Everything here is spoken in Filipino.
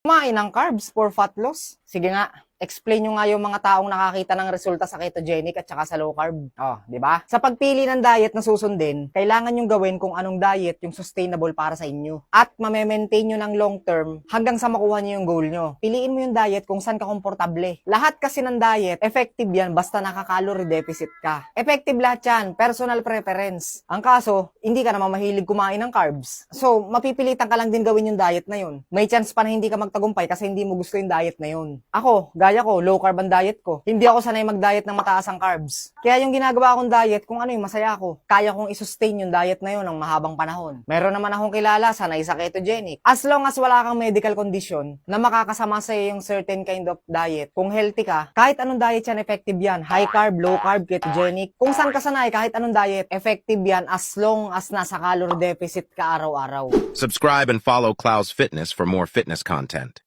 Kumain ng carbs for fat loss. Sige nga, explain nyo nga yung mga taong nakakita ng resulta sa ketogenic at saka sa low carb. Oh, di ba? Sa pagpili ng diet na susundin, kailangan yung gawin kung anong diet yung sustainable para sa inyo. At mame-maintain nyo ng long term hanggang sa makuha nyo yung goal nyo. Piliin mo yung diet kung saan ka komportable. Lahat kasi ng diet, effective yan basta naka-calorie deficit ka. Effective lahat yan, personal preference. Ang kaso, hindi ka naman mahilig kumain ng carbs. So, mapipilitan ka lang din gawin yung diet na yun. May chance pa na hindi ka magtagumpay kasi hindi mo gusto yung diet na yun. Ako, gaya ko, low carb ang diet ko. Hindi ako sanay mag-diet ng mataas ang carbs. Kaya yung ginagawa kong diet, kung ano yung masaya ko, kaya kong isustain yung diet na yun ng mahabang panahon. Meron naman akong kilala, sanay sa ketogenic. As long as wala kang medical condition na makakasama sa yung certain kind of diet, kung healthy ka, kahit anong diet yan, effective yan. High carb, low carb, ketogenic. Kung saan ka sanay, kahit anong diet, effective yan as long as nasa calorie deficit ka araw-araw. Subscribe and follow Cloud's Fitness for more fitness content.